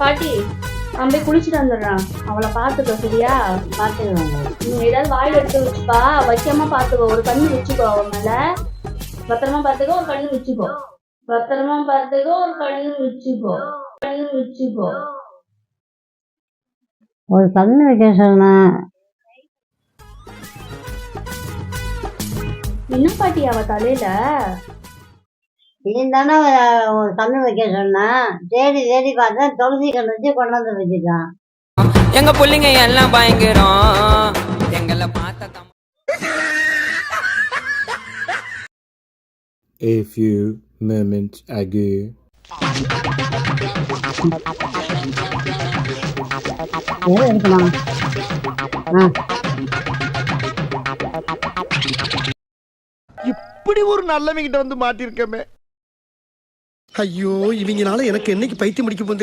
பாட்டி அவன் போய் குளிச்சுட்டு வந்துடுறான். அவளை பார்த்துக்கோ சரியா? பார்த்துக்கலாங்க நீ ஏதாவது வாயில் எடுத்து வச்சுப்பா. வைக்காம பார்த்துக்கோ. ஒரு கண்ணு வச்சுக்கோ அவன் மேல. பத்திரமா பார்த்துக்கோ ஒரு கண்ணு வச்சுக்கோ. பத்திரமா பார்த்துக்கோ ஒரு கண்ணு வச்சுக்கோ. கண்ணு வச்சுக்கோ. ஒரு கண்ணு வைக்க சொன்னேன் என்ன பாட்டி அவ தலையில? நீ தானே ஒரு கண்ணு வைக்க சொன்னேன் தேடி தேடி பார்த்தேன் துளசி கண்ணு வச்சு கொண்டாந்து வச்சுட்டான். எங்க புள்ளைங்க எல்லாம் பயங்கரம். எங்களை பார்த்த தம் A few moments ago. இப்படி ஒரு நல்லவங்கிட்ட வந்து மாட்டிருக்கமே ஐயோ இவங்கனால எனக்கு என்னைக்கு பைத்தியம் முடிக்க போகும்